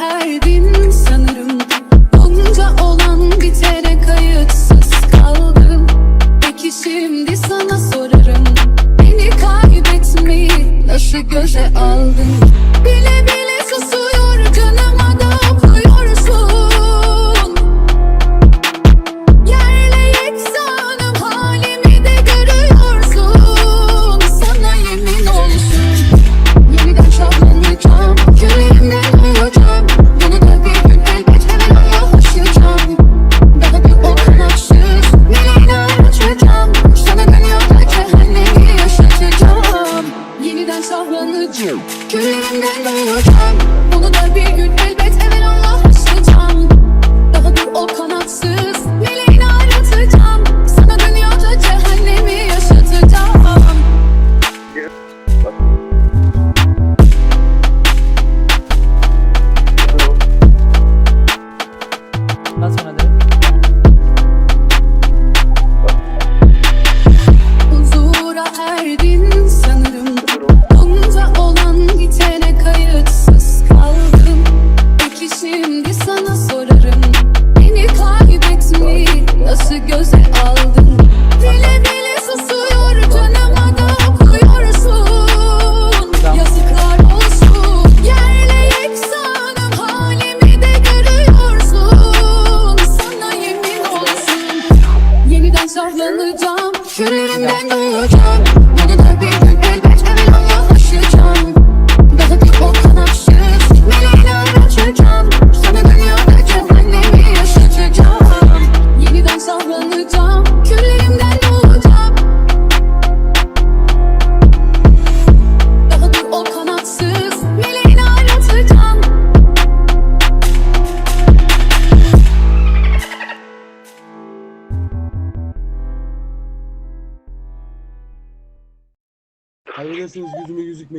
erdin sanırım. Bunca olan bitere kayıtsız kaldım. Peki şimdi sana sorarım. Beni kaybetmeyi nasıl göze aldın? ben şahlanacağım Küllerimden doğacağım da bir gün elbet evvel Allah Daha dur ol kanatsız Meleğini aratacağım Sana dünyada cehennemi yaşatacağım. Nasıl ona? göze aldın Dile dile susuyor canıma da okuyorsun. Yazıklar olsun. Yerle yeksanım halimi de görüyorsun. Sana yemin olsun. Yeniden sarlanacağım Küllerimden duyacağım Kaybederseniz yüzüme gözükmeyin.